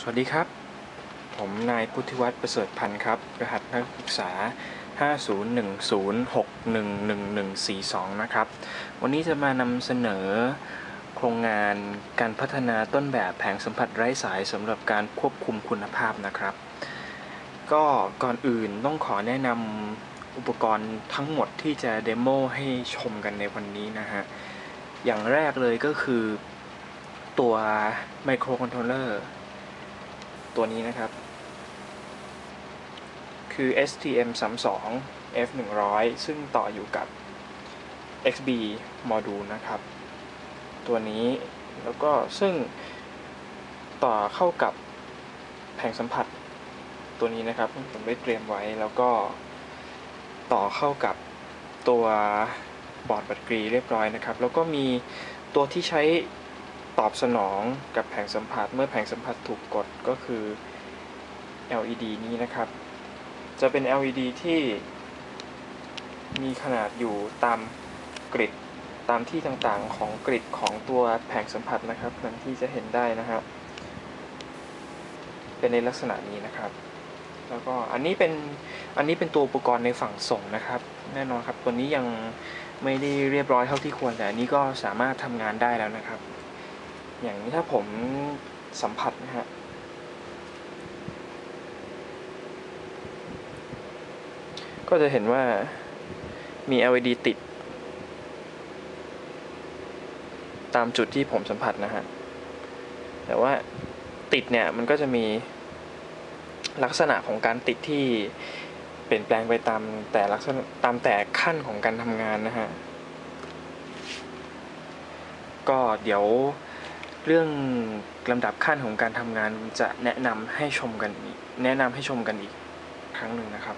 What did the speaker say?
สวัสดีครับ ผมนายพุทธิวัฒน์ประเสริฐพันธ์ครับ รหัสนักศึกษา 5010611142 นะครับ วันนี้จะมานำเสนอโครงงานการพัฒนาต้นแบบแผงสัมผัสไร้สายสำหรับการควบคุมคุณภาพนะครับ ก็ก่อนอื่นต้องขอแนะนำอุปกรณ์ทั้งหมดที่จะเดโมให้ชมกันในวันนี้นะฮะ อย่างแรกเลยก็คือตัวไมโครคอนโทรลเลอร์ ตัวนี้นะครับ คือ STM32 F100 ซึ่งต่ออยู่กับ XB Module นะครับ ตัวนี้แล้วก็ซึ่งต่อเข้ากับแผงสัมผัสตัวนี้นะครับ ผมได้เตรียมไว้แล้วก็ต่อเข้ากับตัวบอร์ดแบตเตอรี่เรียบร้อยนะครับ แล้วก็มีตัวที่ใช้ ตอบสนองกับแผงสัมผัส เมื่อแผงสัมผัสถูกกดก็คือ LED นี้นะครับ จะเป็น LED ที่มีขนาดอยู่ตามกริดตามที่ต่างๆของกริดของตัวแผงสัมผัสนะครับนั่นที่จะเห็นได้นะครับเป็นในลักษณะนี้นะครับ แล้วก็อันนี้เป็นอันนี้เป็นตัวอุปกรณ์ในฝั่งส่งนะครับ แน่นอนครับตัวนี้ยังไม่ได้เรียบร้อยเท่าที่ควรแต่อันนี้ก็สามารถทำงานได้แล้วนะครับ อย่างนี้ถ้าผมสัมผัสนะฮะก็จะเห็นว่ามี LED ติด ตามจุดที่ผมสัมผัสนะฮะ แต่ว่าติดเนี่ยมันก็จะมีลักษณะของการติดที่เปลี่ยนแปลงไปตามแต่ลักษณะตามแต่ขั้นของการทำงานนะฮะ ก็เดี๋ยว เรื่องลำดับขั้นของการทำงานจะแนะนำให้ชมกันอีกแนะนำให้ชมกันอีกครั้งหนึ่งนะครับ